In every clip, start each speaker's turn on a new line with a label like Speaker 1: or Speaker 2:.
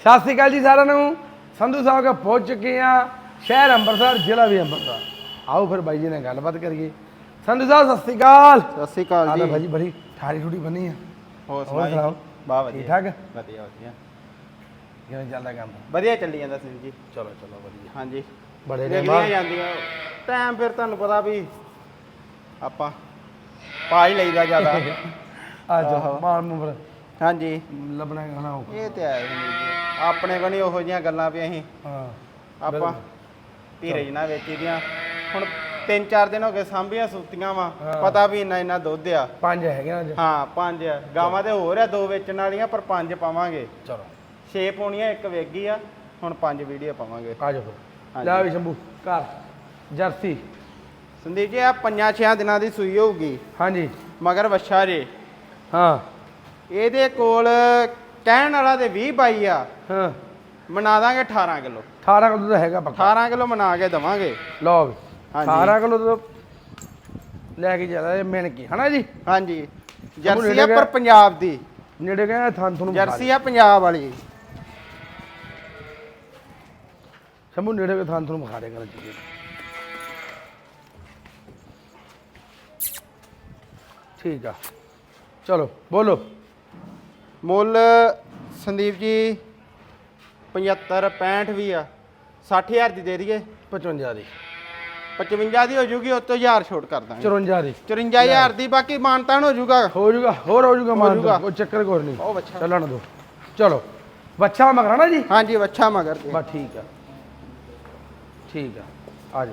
Speaker 1: ਸਤਿ ਸ਼੍ਰੀ ਅਕਾਲ ਜੀ ਸਾਰਿਆਂ ਨੂੰ। ਸੰਧੂ ਸਾਹਿਬ ਕੇ ਪਹੁੰਚ ਚੁੱਕੇ ਆ ਸ਼ਹਿਰ ਅੰਮ੍ਰਿਤਸਰ ਜ਼ਿਲ੍ਹਾ ਵੀ ਅੰਮ੍ਰਿਤਸਰ। ਆਓ ਫਿਰ ਬਾਈ ਜੀ ਨਾਲ ਗੱਲਬਾਤ ਕਰੀਏ। ਸੰਧੂ ਸਾਹਿਬ ਸਤਿ ਸ਼੍ਰੀ ਅਕਾਲ।
Speaker 2: ਸਤਿ ਸ਼੍ਰੀ ਅਕਾਲ ਜੀ।
Speaker 1: ਭਾਜੀ ਬੜੀ ਠਾੜੀ ਠੂੜੀ ਬਣੀ ਆ।
Speaker 2: ਹੋਰ
Speaker 1: ਸੁਣਾਓ
Speaker 2: ਬਾ
Speaker 1: ਠੀਕ
Speaker 2: ਵਧੀਆ।
Speaker 1: ਠਾਕ
Speaker 2: ਵਧੀਆ ਵਧੀਆ।
Speaker 1: ਕਿਵੇਂ ਚੱਲਦਾ ਕੰਮ?
Speaker 2: ਵਧੀਆ ਚੱਲੀ ਜਾਂਦਾ ਸਿੰਘ ਜੀ।
Speaker 1: ਚਲੋ ਚਲੋ ਵਧੀਆ।
Speaker 2: ਹਾਂਜੀ।
Speaker 1: ਬੜੇ
Speaker 2: ਨਿਕਲੀਆਂ
Speaker 1: ਬਾਅਦ।
Speaker 2: ਜਾਂਦੀਆਂ। ਟਾਈਮ ਫਿਰ ਤੁਹਾਨੂੰ ਪਤਾ ਵੀ ਆਪਾਂ ਪਾ ਹੀ ਲਈਦਾ ਜ਼ਿਆਦਾ।
Speaker 1: ਆ ਜਾ। ਮਾਰ ਮੁੰਬਰ
Speaker 2: ਹਾਂਜੀ।
Speaker 1: ਲੱਭਣਾ ਗਾਣਾ
Speaker 2: ਇਹ ਤੇ ਆਇਆ ਆਪਣੇ ਕੋਲ ਨਹੀਂ ਉਹੋ ਜੀਆਂ ਗੱਲਾਂ ਵੀ ਅਸੀਂ।
Speaker 1: ਹਾਂ।
Speaker 2: ਆਪਾਂ। ਧੀਰਜ ਨਾਲ ਵੇਚੀ ਦੀਆਂ। ਹੁਣ ਤਿੰਨ ਚਾਰ ਦਿਨ ਹੋ ਗਏ ਸਾਂਭੀਆਂ ਸੁੱਤੀਆਂ ਵਾ। ਪਤਾ ਵੀ ਇੰਨਾ ਇੰਨਾ ਦੁੱਧ ਆ।
Speaker 1: ਪੰਜ ਹੈਗੇ ਅੱਜ।
Speaker 2: ਹਾਂ ਪੰਜ ਆ। ਗਾਵਾਂ ਤੇ ਹੋਰ ਆ ਦੋ ਵੇਚਣ ਵਾਲੀਆਂ ਪਰ ਪੰਜ ਪਾਵਾਂਗੇ।
Speaker 1: ਚਲੋ।
Speaker 2: ਛੇ ਪਾਉਣੀਆਂ ਇੱਕ ਵੇਗੀ ਆ। ਹੁਣ ਪੰਜ ਵੀਡੀਓ ਪਾਵਾਂਗੇ।
Speaker 1: ਆ ਜਾਓ। ਲੈ ਵੀ ਸ਼ੰਭੂ ਘਰ। ਜਰਸੀ।
Speaker 2: ਸੰਦੀਪ ਜੀ ਆ ਪੰਜਾਂ ਛਿਆਂ ਦਿਨਾਂ ਦੀ ਸੂਈ ਹੋਊਗੀ।
Speaker 1: ਹਾਂਜੀ।
Speaker 2: ਮਗਰ ਵੱਛਾ ਜੇ।
Speaker 1: ਹਾਂ।
Speaker 2: ਇਹਦੇ ਕੋਲ ਕਹਿਣ ਵਾਲਾ ਤੇ 20 ਬਾਈ ਆ।
Speaker 1: ਹਾਂ।
Speaker 2: ਮਨਾ ਦਾਂਗੇ 18 ਕਿਲੋ।
Speaker 1: 18 ਕਿਲੋ ਤਾਂ ਹੈਗਾ ਪੱਕਾ।
Speaker 2: 18 ਕਿਲੋ ਮਨਾ ਕੇ ਦਵਾਂਗੇ।
Speaker 1: ਲਓ ਵੀ
Speaker 2: ਹਾਂਜੀ।
Speaker 1: 18 ਕਿਲੋ ਤਾਂ ਲੈ ਕੇ ਜਾਂਦਾ ਇਹ ਮਿਣ ਕੇ ਹਨਾ ਜੀ?
Speaker 2: ਹਾਂਜੀ। ਜਰਸੀ ਆ। ਪਰ ਪੰਜਾਬ ਦੀ।
Speaker 1: ਨੇੜੇ ਗਏ ਥਾਂ ਤੁਹਾਨੂੰ
Speaker 2: ਜਰਸੀ ਆ ਪੰਜਾਬ ਵਾਲੀ।
Speaker 1: ਸ਼ੰਭੂ ਨੇੜੇ ਗਏ ਥਾਂ ਤੁਹਾਨੂੰ ਬੁਖਾਰੇ ਕਰ ਜੀ। ਠੀਕ ਆ। ਚਲੋ ਬੋਲੋ।
Speaker 2: ਮੁੱਲ ਸੰਦੀਪ ਜੀ 75 65 ਵੀ ਆ। 60000 ਦੀ ਦੇ ਦਈਏ।
Speaker 1: 55 ਦੀ।
Speaker 2: 55 ਦੀ ਹੋ ਜੂਗੀ ਉਸ ਤੋਂ 1000 ਛੋਟ ਕਰ ਦਾਂਗੇ।
Speaker 1: 54 ਦੀ।
Speaker 2: 54000 ਦੀ ਬਾਕੀ ਮਾਨਤਾਨ ਹੋ ਜੂਗਾ।
Speaker 1: ਹੋ ਜੂਗਾ ਹੋਰ ਹੋ ਜੂਗਾ ਮਾਨ। ਕੋਈ ਚੱਕਰ ਕੋਈ ਨਹੀਂ।
Speaker 2: ਉਹ ਬੱਚਾ।
Speaker 1: ਚੱਲਣ ਦੋ। ਚਲੋ। ਬੱਚਾ ਮਗਰਾ ਨਾ ਜੀ?
Speaker 2: ਹਾਂਜੀ ਵੱਛਾ ਮਗਰ ਦੇ
Speaker 1: ਬਸ ਠੀਕ ਆ। ਠੀਕ ਆ। ਆ ਜਾ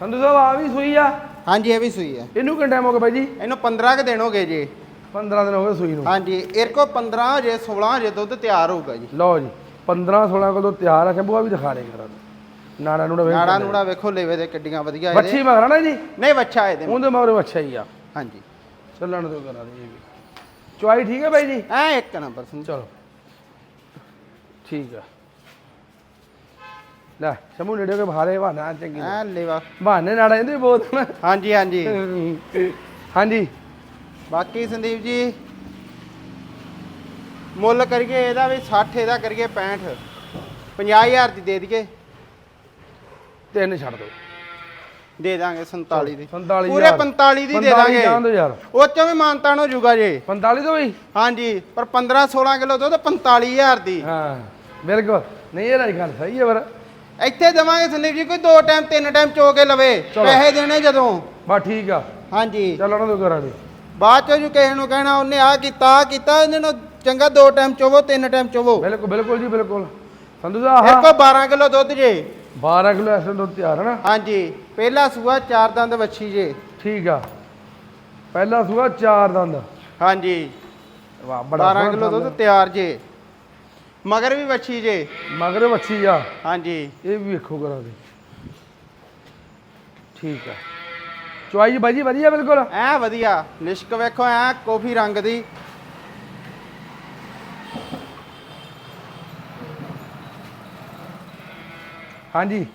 Speaker 1: ਸੰਧੂ ਸਾਹਿਬ ਆ ਵੀ ਸੂਈ ਆ?
Speaker 2: ਹਾਂਜੀ ਇਹ ਵੀ ਸੂਈ ਹੈ
Speaker 1: ਇਹਨੂੰ ਕਿੰਨਾ ਟਾਈਮ ਹੋ ਗਿਆ ਬਾਈ ਜੀ?
Speaker 2: ਇਹਨੂੰ 15 ਕ ਦਿਨ ਹੋ ਗਏ ਜੀ।
Speaker 1: 15 ਦਿਨ ਹੋ ਗਏ ਸੂਈ ਨੂੰ।
Speaker 2: ਹਾਂਜੀ ਇਹ ਕੋ 15 ਜੇ 16 ਜੇ ਦੁੱਧ ਤਿਆਰ ਹੋਊਗਾ ਜੀ।
Speaker 1: ਲਓ ਜੀ 15 16 ਕੋਲ ਤੋਂ ਤਿਆਰ ਆ ਸ਼ੰਭੂ ਆ ਵੀ ਦਿਖਾ ਦੇ ਕਰਾਂ ਨਾੜਾ ਨੂੜਾ ਵੇਖ
Speaker 2: ਨਾੜਾ ਨੂੜਾ ਵੇਖੋ ਲੇਵੇ ਦੇ ਕਿੱਡੀਆਂ ਵਧੀਆ ਇਹਦੇ।
Speaker 1: ਬੱਚੀ ਮਗਰਾ ਨਾ ਜੀ?
Speaker 2: ਨਹੀਂ ਵੱਛਾ ਇਹਦੇ
Speaker 1: ਉਹਦੇ ਮਗਰ ਅੱਛਾ ਹੀ ਆ।
Speaker 2: ਹਾਂਜੀ।
Speaker 1: ਚੱਲਣ ਦੋ ਕਰਾਂ ਦੇ ਇਹ ਵੀ। ਚੁਆਈ ਠੀਕ ਹੈ ਬਾਈ ਜੀ?
Speaker 2: ਐ ਇੱਕ ਨੰਬਰ ਸੁਣ।
Speaker 1: ਚਲੋ। ਠੀਕ ਆ। ਲੈ ਸ਼ੰਭੂ ਨੇੜੇ ਕੇ ਭਾਰੇ ਬਹਾਨਾ ਚੰਗੀ
Speaker 2: ਐ ਲੇਵਾ।
Speaker 1: ਬਹਾਨੇ ਨਾਲ ਇਹਦੇ ਬਹੁਤ
Speaker 2: ਹਾਂਜੀ ਹਾਂਜੀ।
Speaker 1: ਹਾਂਜੀ।
Speaker 2: ਬਾਕੀ ਸੰਦੀਪ ਜੀ ਮੁੱਲ ਕਰੀਏ ਇਹਦਾ ਵੀ 60 ਇਹਦਾ ਕਰੀਏ 65 50000 ਦੀ ਦੇ ਦਈਏ।
Speaker 1: ਤਿੰਨ ਛੱਡ ਦੋ।
Speaker 2: ਦੇ ਦਾਂਗੇ 47 ਦੀ।
Speaker 1: 47
Speaker 2: ਪੂਰੇ 45 ਦੀ ਦੇ ਦਾਂਗੇ।
Speaker 1: ਜਾਣ ਦੋ ਯਾਰ।
Speaker 2: ਉਹ ਚੋਂ ਵੀ ਮਾਨਤਾਨ ਹੋ ਜੂਗਾ ਜੇ।
Speaker 1: 45 ਤੋਂ ਵੀ?
Speaker 2: ਹਾਂਜੀ ਪਰ 15 16 ਕਿਲੋ ਦੁੱਧ 45000 ਦੀ।
Speaker 1: ਹਾਂ ਬਿਲਕੁਲ। ਨਹੀਂ ਇਹ ਰਾਈ ਗੱਲ ਸਹੀ ਹੈ ਪਰ
Speaker 2: ਇੱਥੇ ਦੇਵਾਂਗੇ ਸੰਦੀਪ ਜੀ ਕੋਈ ਦੋ ਟਾਈਮ ਤਿੰਨ ਟਾਈਮ ਚੋ ਕੇ ਲਵੇ। ਪੈਸੇ ਦੇਣੇ ਜਦੋਂ।
Speaker 1: ਬਸ ਠੀਕ ਆ।
Speaker 2: ਹਾਂਜੀ।
Speaker 1: ਚੱਲਣ ਦੋ ਕਰਾਂ ਦੇ।
Speaker 2: ਬਾਅਦ ਚੋਂ ਜੋ ਕਿਸੇ ਨੂੰ ਕਹਿਣਾ ਉਹਨੇ ਆ ਕੀਤਾ ਆ ਕੀਤਾ ਇਹਨਾਂ ਨੂੰ ਚੰਗਾ ਦੋ ਟਾਈਮ ਚੋਵੋ ਤਿੰਨ ਟਾਈਮ ਚੋਵੋ।
Speaker 1: ਬਿਲਕੁਲ ਬਿਲਕੁਲ ਜੀ ਬਿਲਕੁਲ। ਸੰਧੂ ਸਾਹਿਬ ਆਹ
Speaker 2: ਕੋ 12 ਕਿਲੋ ਦੁੱਧ ਜੇ।
Speaker 1: 12 ਕਿਲੋ ਐਸੇ ਦੁੱਧ ਤਿਆਰ ਹੈ ਨਾ
Speaker 2: ਹਾਂਜੀ। ਪਹਿਲਾ ਸੂਆ ਚਾਰ ਦੰਦ ਵੱਛੀ ਜੇ।
Speaker 1: ਠੀਕ ਆ। ਪਹਿਲਾ ਸੂਆ ਚਾਰ ਦੰਦ।
Speaker 2: ਹਾਂਜੀ।
Speaker 1: ਵਾਹ ਬੜਾ
Speaker 2: 12 ਕਿਲੋ ਦੁੱਧ ਤਿਆਰ ਜੇ। ਮਗਰ ਵੀ ਵੱਛੀ ਜੇ।
Speaker 1: ਮਗਰ ਮੱਛੀ ਆ।
Speaker 2: ਹਾਂਜੀ।
Speaker 1: ਇਹ ਵੀ ਵੇਖੋ ਕਰਾਂ ਦੇ। ਠੀਕ ਆ। ਚੁਆਈ ਜੀ ਬਾਈ ਜੀ ਵਧੀਆ ਬਿਲਕੁਲ।
Speaker 2: ਐ ਵਧੀਆ ਲਿਸ਼ਕ ਵੇਖੋ ਐ ਕਾਫੀ ਰੰਗ ਦੀ।
Speaker 1: ਹਾਂਜੀ।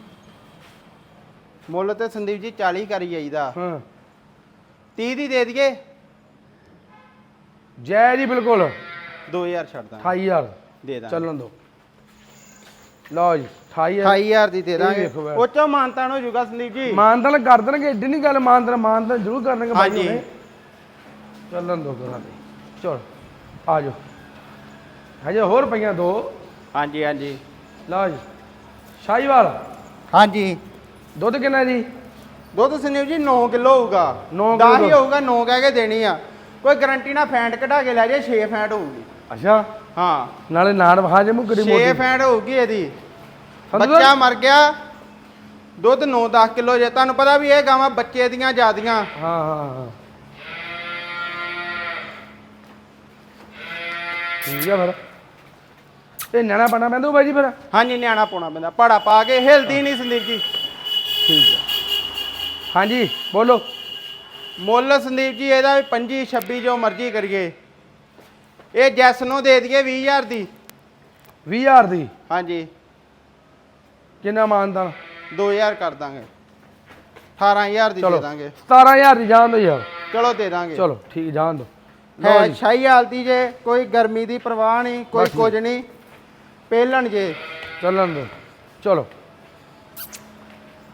Speaker 2: ਮੁੱਲ ਤੇ ਸੰਦੀਪ ਜੀ 40 ਕਰੀ ਜਾਈਦਾ।
Speaker 1: ਹਾਂ।
Speaker 2: 30 ਦੀ ਦੇ ਦਈਏ?
Speaker 1: ਜੈ ਜੀ ਬਿਲਕੁਲ।
Speaker 2: 2000 ਛੱਡ ਦਾਂਗੇ।
Speaker 1: 28000
Speaker 2: ਦੇ ਦਾਂਗੇ।
Speaker 1: ਚੱਲਣ ਦੋ। ਲਓ ਜੀ। 28000
Speaker 2: 28000 ਦੀ ਦੇ ਦਾਂਗੇ। ਉਹ ਚੋਂ ਮਾਨਤਾਨ ਹੋ ਜੂਗਾ ਸੰਦੀਪ ਜੀ।
Speaker 1: ਮਾਨਤਨ ਕਰ ਦੇਣਗੇ ਏਡੀ ਨਹੀਂ ਗੱਲ ਮਾਨਤਨ ਮਾਨਤਨ ਜ਼ਰੂਰ ਕਰਨਗੇ ਬਾਈ। ਹੁਣੇ। ਚੱਲਣ ਦੋ ਕਰਾਂ ਦੇ। ਚਲ ਆ ਜਾਓ। ਹਜੇ ਹੋਰ ਪਈਆਂ ਦੋ।
Speaker 2: ਹਾਂਜੀ ਹਾਂਜੀ।
Speaker 1: ਲਓ ਜੀ ਸ਼ਾਹੀਵਾਲ
Speaker 2: ਹਾਂਜੀ।
Speaker 1: ਦੁੱਧ ਕਿੰਨਾ ਜੀ?
Speaker 2: ਦੁੱਧ ਸੰਦੀਪ ਜੀ 9 ਕਿਲੋ ਹੋਊਗਾ।
Speaker 1: ਨੌ
Speaker 2: 10
Speaker 1: ਕਿੱਲੋ
Speaker 2: ਹੀ ਹੋਊਗਾ 9 ਕਹਿ ਕੇ ਦੇਣੀ ਆ। ਕੋਈ ਗਾਰੰਟੀ ਨਾ ਫੈਂਟ ਕਢਾ ਕੇ ਲੈ ਜੇ 6 ਫੈਂਟ ਹੋਊਗੀ।
Speaker 1: ਅੱਛਾ।
Speaker 2: ਹਾਂ।
Speaker 1: ਨਾਲੇ ਨਾੜ ਵਖਾ ਜੇ ਮੁਕੜੀ
Speaker 2: 6
Speaker 1: ਮੋਟੀ।
Speaker 2: ਫੈਂਟ ਹੋਊਗੀ ਇਹਦੀ। ਬੱਚਾ? ਮਰ ਗਿਆ। ਦੁੱਧ 9-10 ਕਿਲੋ ਜੇ ਤੁਹਾਨੂੰ ਪਤਾ ਵੀ ਇਹ ਗਾਵਾਂ ਬੱਚੇ ਦੀਆਂ ਜਿਆਦੀਆਂ।
Speaker 1: ਹਾਂ ਹਾਂ ਹਾਂ। ਠੀਕ ਆ ਫਿਰ। ਇਹ ਨਿਆਣਾ ਪਾਣਾ ਪੈਂਦਾ ਬਾਈ ਜੀ ਫਿਰ?
Speaker 2: ਹਾਂਜੀ ਨਿਆਣਾ ਪਾਉਣਾ ਪੈਂਦਾ। ਪੜਾ ਪਾ ਕੇ ਹਿਲਦੀ ਨਹੀਂ ਸੰਦੀਪ ਜੀ।
Speaker 1: ਠੀਕ ਆ। ਹਾਂਜੀ ਬੋਲੋ।
Speaker 2: ਮੁੱਲ ਸੰਦੀਪ ਜੀ ਇਹਦਾ ਵੀ 25 26 ਜੋ ਮਰਜ਼ੀ ਕਰੀਏ। ਇਹ ਜੈਸ ਨੂੰ ਦੇ ਦਈਏ 20000 ਦੀ।
Speaker 1: 20000 ਦੀ?
Speaker 2: ਹਾਂਜੀ।
Speaker 1: ਕਿੰਨਾ ਮਾਨਦਾਨ
Speaker 2: 2000 ਕਰ ਦਾਂਗੇ। 18000 ਦੀ
Speaker 1: ਚਲੋ
Speaker 2: ਦੇ ਦਾਂਗੇ
Speaker 1: 17000 ਦੀ ਜਾਣ ਦੋ ਯਾਰ।
Speaker 2: ਚਲੋ ਦੇ ਦਾਂਗੇ।
Speaker 1: ਚਲੋ ਠੀਕ ਜਾਣ ਦੋ।
Speaker 2: ਹੈ। ਸ਼ਾਹੀ ਹਾਲਤੀ ਜੇ ਕੋਈ ਗਰਮੀ ਦੀ ਪਰਵਾਹ ਨਹੀਂ ਕੋਈ
Speaker 1: ਬਸ।
Speaker 2: ਕੁਝ ਨਹੀਂ ਪਹਿਲਣ ਜੇ।
Speaker 1: ਚੱਲਣ ਦੋ। ਚਲੋ।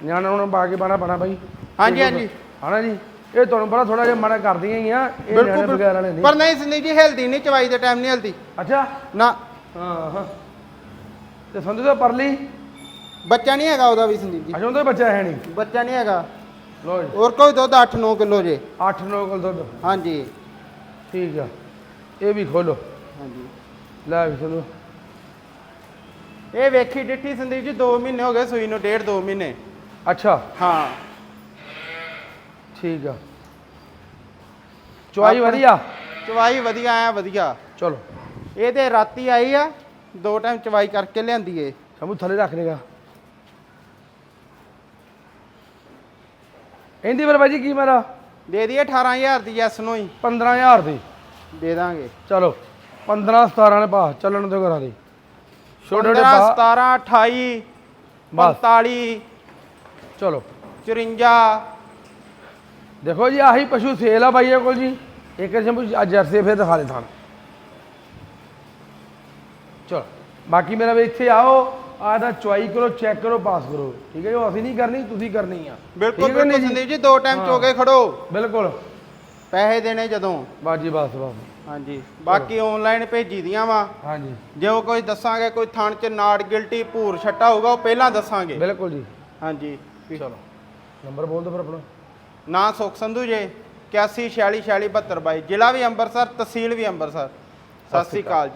Speaker 1: ਨਿਆਣਾ ਨੂੰ ਕੇ ਬਾਣਾ ਬਣਾ ਬਾਈ।
Speaker 2: ਹਾਂਜੀ, ਹਾਂਜੀ।
Speaker 1: ਹਨਾ ਜੀ? ਇਹ ਤੁਹਾਨੂੰ ਪਤਾ ਥੋੜਾ ਜਿਹਾ ਮਨਾ ਕਰਦੀਆਂ ਹੀ ਆ ਇਹ ਨਿਆਣੇ
Speaker 2: ਬਿਲਕੁਲ।
Speaker 1: ਵਗੈਰਾ ਵਾਲੇ ਨਹੀਂ।
Speaker 2: ਪਰ ਨਹੀਂ ਸੰਦੀਪ ਜੀ ਹਿਲਦੀ ਨਹੀਂ ਚਵਾਈ ਦੇ ਟਾਈਮ ਨਹੀਂ ਹਿਲਦੀ
Speaker 1: ਅੱਛਾ।
Speaker 2: ਨਾ।
Speaker 1: ਹਾਂ ਹਾਂ। ਤੇ ਸੰਧੂ ਪਰਲੀ?
Speaker 2: ਬੱਚਾ ਨਹੀਂ ਹੈਗਾ ਉਹਦਾ ਵੀ ਸੰਦੀਪ ਜੀ।
Speaker 1: ਅਜੋਂ ਤਾਂ ਬੱਚਾ ਹੈ ਨਹੀਂ।
Speaker 2: ਬੱਚਾ ਨਹੀਂ ਹੈਗਾ।
Speaker 1: ਲੋ ਜੀ।
Speaker 2: ਹੋਰ ਕੋਈ ਦੁੱਧ 8-9 ਕਿਲੋ ਜੇ।
Speaker 1: 8-9 ਕਿਲੋ ਦੁੱਧ।
Speaker 2: ਹਾਂਜੀ।
Speaker 1: ਠੀਕ ਆ। ਇਹ ਵੀ ਖੋਲੋ।
Speaker 2: ਹਾਂਜੀ।
Speaker 1: ਲੈ ਵੀ ਸੰਧੂ
Speaker 2: ਇਹ ਵੇਖੀ ਡਿੱਠੀ ਸੰਦੀਪ ਜੀ 2 ਮਹੀਨੇ ਹੋ ਗਏ ਸੂਈ ਨੂੰ ਡੇਢ 2 ਮਹੀਨੇ।
Speaker 1: ਅੱਛਾ।
Speaker 2: ਹਾਂ।
Speaker 1: ਠੀਕ ਆ। ਚੁਆਈ ਵਧੀਆ?
Speaker 2: ਚਵਾਈ ਵਧੀਆ ਆ ਵਧੀਆ।
Speaker 1: ਚਲੋ।
Speaker 2: ਇਹ ਤੇ ਰਾਤੀ ਆਈ ਆ ਦੋ ਟਾਈਮ ਚਵਾਈ ਕਰਕੇ ਲਿਆਂਦੀ ਏ।
Speaker 1: ਸਮੂ ਥੱਲੇ ਰੱਖ ਦੇਗਾ ਇਹਦੀ ਫਿਰ ਬਾਈ ਜੀ ਕੀ ਮੇਰਾ?
Speaker 2: ਦੇ ਦਈਏ 18000 ਦੀ ਐਸ ਨੂੰ ਹੀ।
Speaker 1: 15000 ਦੀ।
Speaker 2: ਦੇ ਦਾਂਗੇ।
Speaker 1: ਚਲੋ 15 17 ਨੇ ਪਾ ਚੱਲਣ ਦੇ ਘਰਾਂ ਦੀ। ਛੋਟੇ ਛੋਟੇ
Speaker 2: 15
Speaker 1: ਪਾ
Speaker 2: 17 28
Speaker 1: ਬਸ।
Speaker 2: 45
Speaker 1: ਚਲੋ।
Speaker 2: 54
Speaker 1: ਦੇਖੋ ਜੀ ਆਹੀ ਪਸ਼ੂ ਸੇਲ ਆ ਬਾਈਆਂ ਕੋਲ ਜੀ। ਇੱਕ ਅੱਜ ਜਰਸੇ ਫਿਰ ਦਿਖਾ ਦੇ ਥਾਣ। ਚਲੋ ਬਾਕੀ ਮੇਰਾ ਵੀ ਇੱਥੇ ਆਓ। ਆਹ ਦਾ ਚੁਆਈ ਕਰੋ ਚੈੱਕ ਕਰੋ ਪਾਸ ਕਰੋ। ਠੀਕ ਹੈ ਜੀ ਅਸੀਂ ਨਹੀਂ ਕਰਨੀ ਤੁਸੀਂ ਕਰਨੀ ਆ।
Speaker 2: ਬਿਲਕੁਲ
Speaker 1: ਠੀਕ ਹੈ ਨੀ
Speaker 2: ਬਿਲਕੁਲ
Speaker 1: ਜੀ?
Speaker 2: ਸੰਦੀਪ ਜੀ ਦੋ ਟਾਈਮ ਚੋਕੇ ਖੜੋ।
Speaker 1: ਬਿਲਕੁਲ।
Speaker 2: ਪੈਸੇ ਦੇਣੇ ਜਦੋਂ।
Speaker 1: ਬਾਜੀ ਬਸ ਬਸ।
Speaker 2: ਹਾਂਜੀ। ਬਾਕੀ ਆਨਲਾਈਨ ਭੇਜੀ ਦੀਆਂ ਵਾ।
Speaker 1: ਹਾਂਜੀ।
Speaker 2: ਜੇ ਉਹ ਕੋਈ ਦੱਸਾਂਗੇ ਕੋਈ ਥਣ ਚ ਨਾੜ ਗਿਲਟੀ ਭੂਰ ਛੱਟਾ ਹੋਊਗਾ ਉਹ ਪਹਿਲਾਂ ਦੱਸਾਂਗੇ।
Speaker 1: ਬਿਲਕੁਲ ਜੀ।
Speaker 2: ਹਾਂਜੀ।
Speaker 1: ਚਲੋ। ਨੰਬਰ ਬੋਲ ਦਿਓ ਫਿਰ ਆਪਣਾ।
Speaker 2: ਨਾਂ ਸੁਖ ਸੰਧੂ ਜੇ 81 46 46 72 22 ਜ਼ਿਲ੍ਹਾ ਵੀ ਅੰਮ੍ਰਿਤਸਰ ਤਹਿਸੀਲ ਵੀ ਅੰਮ੍ਰਿਤਸਰ। ਸਤਿ ਸ੍ਰੀ ਅਕਾਲ। ਜੀ।